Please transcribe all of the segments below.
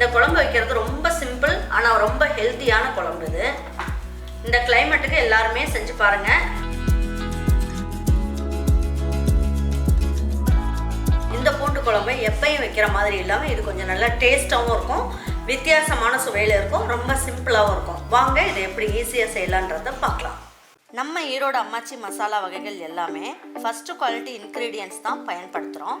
இந்த குழம்பு வைக்கிறது ரொம்ப சிம்பிள் ஆனால் ரொம்ப ஹெல்த்தியான குழம்பு இது. இந்த கிளைமேட்டுக்கு எல்லாருமே செஞ்சு பாருங்க. இந்த பூண்டு குழம்பு எப்பயும் வைக்கிற மாதிரி இல்லாமல் இது கொஞ்சம் நல்லா டேஸ்ட்டாகவும் இருக்கும் வித்தியாசமான சுவையில் இருக்கும் ரொம்ப சிம்பிளாகவும் இருக்கும். வாங்க இதை எப்படி ஈஸியாக செய்யலான்றதை பார்க்கலாம். நம்ம ஈரோடு அம்மாச்சி மசாலா வகைகள் எல்லாமே ஃபஸ்ட்டு குவாலிட்டி இன்க்ரீடியன்ஸ் தான் பயன்படுத்துகிறோம்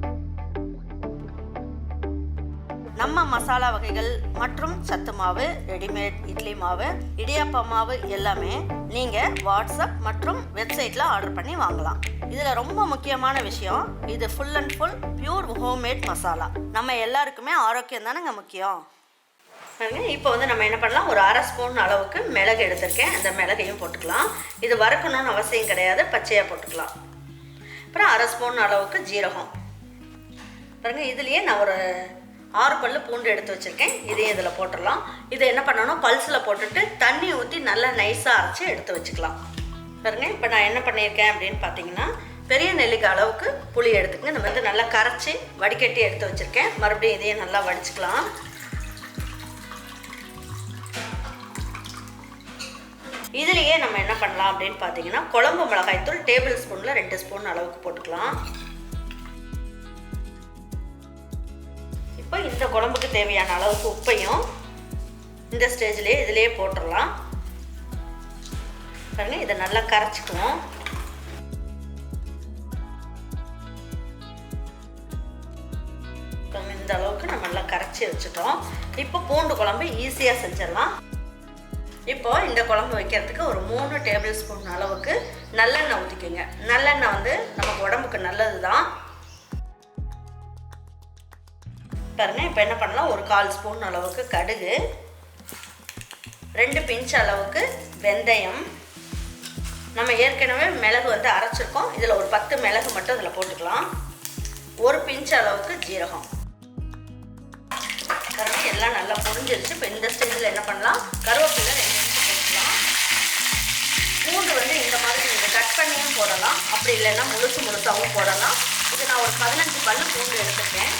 நம்ம மசாலா வகைகள் மற்றும் சத்து மாவு ரெடிமேட் இட்லி மாவு இடியாப்ப மாவு எல்லாமே நீங்கள் வாட்ஸ்அப் மற்றும் வெப்சைட்டில் ஆர்டர் பண்ணி வாங்கலாம். இதில் ரொம்ப முக்கியமான விஷயம் இது full and full pure homemade masala நம்ம எல்லாருக்குமே ஆரோக்கியம் தானேங்க முக்கியம்? இப்போ வந்து நம்ம என்ன பண்ணலாம்? ஒரு அரை ஸ்பூன் அளவுக்கு மிளகு எடுத்திருக்கேன். அந்த மிளகையும் போட்டுக்கலாம். இது வறுக்கணும்னு அவசியம் கிடையாது பச்சையாக போட்டுக்கலாம். அப்புறம் அரை ஸ்பூன் அளவுக்கு ஜீரகம். பாருங்க இதுலேயே நான் ஒரு ஆறு பல்லு பூண்டு எடுத்து வச்சுருக்கேன். இதையும் இதில் போட்டுடலாம். இதை என்ன பண்ணணும்? பல்ஸில் போட்டுட்டு தண்ணி ஊற்றி நல்லா நைஸாக அரைச்சி எடுத்து வச்சுக்கலாம். பாருங்க இப்போ நான் என்ன பண்ணியிருக்கேன் அப்படின்னு பார்த்தீங்கன்னா பெரிய நெல்லிக்காய் அளவுக்கு புளி எடுத்துக்கங்க. இந்த வந்து நல்லா கரைச்சி வடிகட்டி எடுத்து வச்சுருக்கேன். மறுபடியும் இதையும் நல்லா வடிச்சுக்கலாம். இதுலேயே நம்ம என்ன பண்ணலாம் அப்படின்னு பார்த்தீங்கன்னா குழம்பு மிளகாய்த்தூள் டேபிள் ஸ்பூனில் ரெண்டு ஸ்பூன் அளவுக்கு போட்டுக்கலாம். இப்போ இந்த குழம்புக்கு தேவையான அளவுக்கு உப்பையும் இந்த ஸ்டேஜ்லேயே இதிலேயே போட்டுடலாம். பாருங்க இதை நல்லா கரைச்சிக்குவோம். இந்த அளவுக்கு நம்ம நல்லா கரைச்சி வச்சுட்டோம். இப்போ பூண்டு குழம்பு ஈஸியாக செஞ்சிடலாம். இப்போ இந்த குழம்பு வைக்கிறதுக்கு ஒரு மூணு டேபிள் ஸ்பூன் அளவுக்கு நல்லெண்ணெய் ஊற்றிக்கோங்க நல்லெண்ணெய் வந்து நமக்கு உடம்புக்கு நல்லது தான் பாருங்கள் இப்போ என்ன பண்ணலாம்? ஒரு கால் ஸ்பூன் அளவுக்கு கடுகு. ரெண்டு பிஞ்ச் அளவுக்கு வெந்தயம். நம்ம ஏற்கனவே மிளகு வந்து அரைச்சிருக்கோம். இதில் ஒரு பத்து மிளகு மட்டும் இதில் போட்டுக்கலாம். ஒரு பிஞ்ச் அளவுக்கு ஜீரகம். பாருங்க எல்லாம் நல்லா பொரிஞ்சிருச்சு. இப்போ இந்த ஸ்டேஜில் என்ன பண்ணலாம்? கருவேப்பிலை ரெண்டு நிமிஷம் போட்டுக்கலாம். பூண்டு வந்து இந்த மாதிரி நீங்கள் கட் பண்ணியும் போடலாம். அப்படி இல்லைன்னா முழுசு முழுசாகவும் போடலாம். இது நான் ஒரு பதினஞ்சு பல்லு பூண்டு எடுத்துருக்கேன்.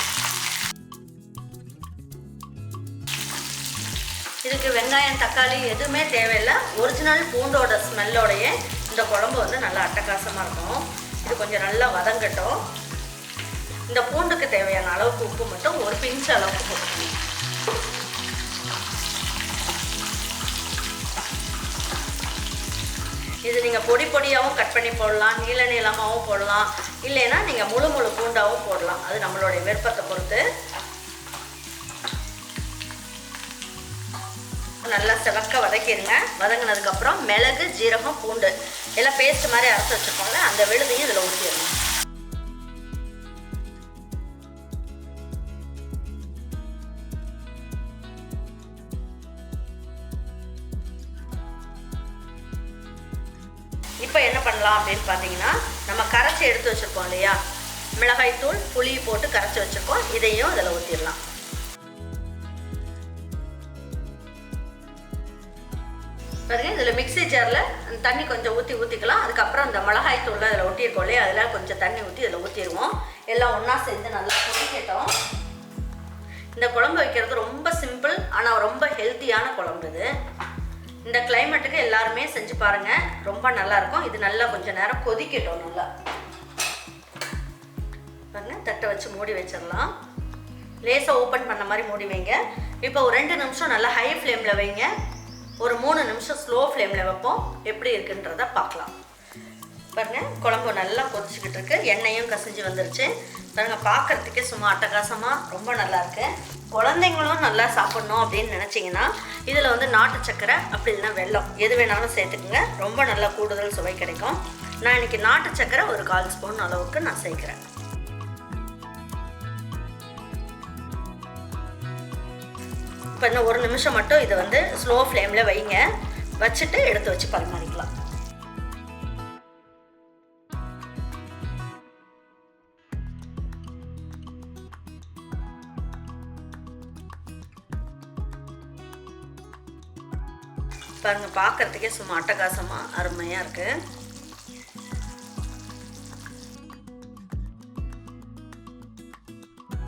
இதுக்கு வெங்காயம் தக்காளி எதுவுமே தேவையில்லை. ஒரிஜினல் பூண்டோட ஸ்மெல்லோடைய இந்த குழம்பு வந்து நல்லா அட்டகாசமாக இருக்கும். இது கொஞ்சம் நல்லா வதங்கட்டும். இந்த பூண்டுக்கு தேவையான அளவுக்கு உப்பு மட்டும் ஒரு பிஞ்ச் அளவுக்கு போட்டுக்கணும். இது நீங்கள் பொடி பொடியாகவும் கட் பண்ணி போடலாம். நீள நீளமாகவும் போடலாம். இல்லைன்னா நீங்கள் முழு முழு பூண்டாகவும் போடலாம். அது நம்மளுடைய விருப்பத்தை பொறுத்து. நல்லா செவக்க வதக்கிடுங்க வதங்கினதுக்கப்புறம் மிளகு ஜீரகம் பூண்டு. எல்லாம் பேஸ்ட் மாதிரி அரைச்சி வச்சுருக்கோம்ல அந்த விழுதையும் இதில் ஊற்றிடணும் இப்போ என்ன பண்ணலாம் அப்படின்னு பார்த்தீங்கன்னா நம்ம கரைச்சி எடுத்து வச்சுருக்கோம் இல்லையா? மிளகாய்த்தூள் புளி போட்டு கரைச்சி வச்சுருக்கோம். இதையும் இதில் ஊற்றிடலாம் பாருங்கள் இதில் மிக்ஸி ஜாரில் தண்ணி கொஞ்சம் ஊற்றி ஊற்றிக்கலாம் அதுக்கப்புறம் இந்த மிளகாய் தூள் அதில் ஒட்டியிருக்கோம் இல்லையா? அதில் கொஞ்சம் தண்ணி ஊற்றி இதில் ஊற்றிடுவோம் எல்லாம் ஒன்றா சேர்ந்து நல்லா கொதிக்கட்டும். இந்த குழம்பு வைக்கிறது ரொம்ப சிம்பிள் ஆனால் ரொம்ப ஹெல்த்தியான குழம்பு இது. இந்த கிளைமேட்டுக்கு எல்லாருமே செஞ்சு பாருங்கள் ரொம்ப நல்லாயிருக்கும் இது நல்லா கொஞ்சம் நேரம் கொதிக்கட்டும் நல்லா. பாருங்க தட்டை வச்சு மூடி வச்சிடலாம். லேசாக ஓப்பன் பண்ண மாதிரி மூடி வைங்க. இப்போ ஒரு ரெண்டு நிமிஷம் நல்லா ஹை ஃப்ளேமில் வைங்க. ஒரு மூணு நிமிஷம் ஸ்லோ ஃப்ளேமில் வைப்போம். எப்படி இருக்குன்றத பார்க்கலாம். பாருங்கள் குழம்பு நல்லா கொதிச்சுக்கிட்டு இருக்கு. எண்ணெயும் கசிஞ்சு வந்துருச்சு. பாருங்க பார்க்கறதுக்கே சும்மா அட்டகாசமாக ரொம்ப நல்லா இருக்கு. குழந்தைங்களும் நல்லா சாப்பிட்ணும் அப்படின்னு நினச்சிங்கன்னா இதில் வந்து நாட்டு சக்கரை அப்படி இல்லைன்னா வெல்லம் எது வேணாலும் சேர்த்துக்குங்க. ரொம்ப நல்லா கூடுதல் சுவை கிடைக்கும். நான் இன்னைக்கு நாட்டு சக்கரை ஒரு கால் ஸ்பூன் அளவுக்கு நான் சேர்க்குறேன். இப்போ ஒரு நிமிஷம் மட்டும் இதை வந்து ஸ்லோ ஃப்ளேமில் வைங்க. வச்சுட்டு எடுத்து வச்சு பரிமாறிக்கலாம். பாருங்க பார்க்கறதுக்கே சும்மா அட்டகாசமாக அருமையாக இருக்கு.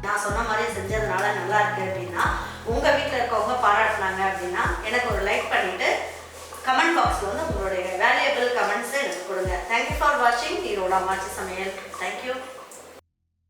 நான் சொன்ன மாதிரி செஞ்சதுனால நல்லா இருக்கு அப்படின்னா உங்க வீட்டில் எனக்கு ஒரு லைக் பண்ணிவிட்டு கமெண்ட் பாக்ஸில் வந்து உங்களுடைய வேல்யூபிள் கமெண்ட்ஸை எனக்கு கொடுங்க. தேங்க்யூ ஃபார் வாட்சிங் ஈரோட அம்மாச்சி சமையல். தேங்க்யூ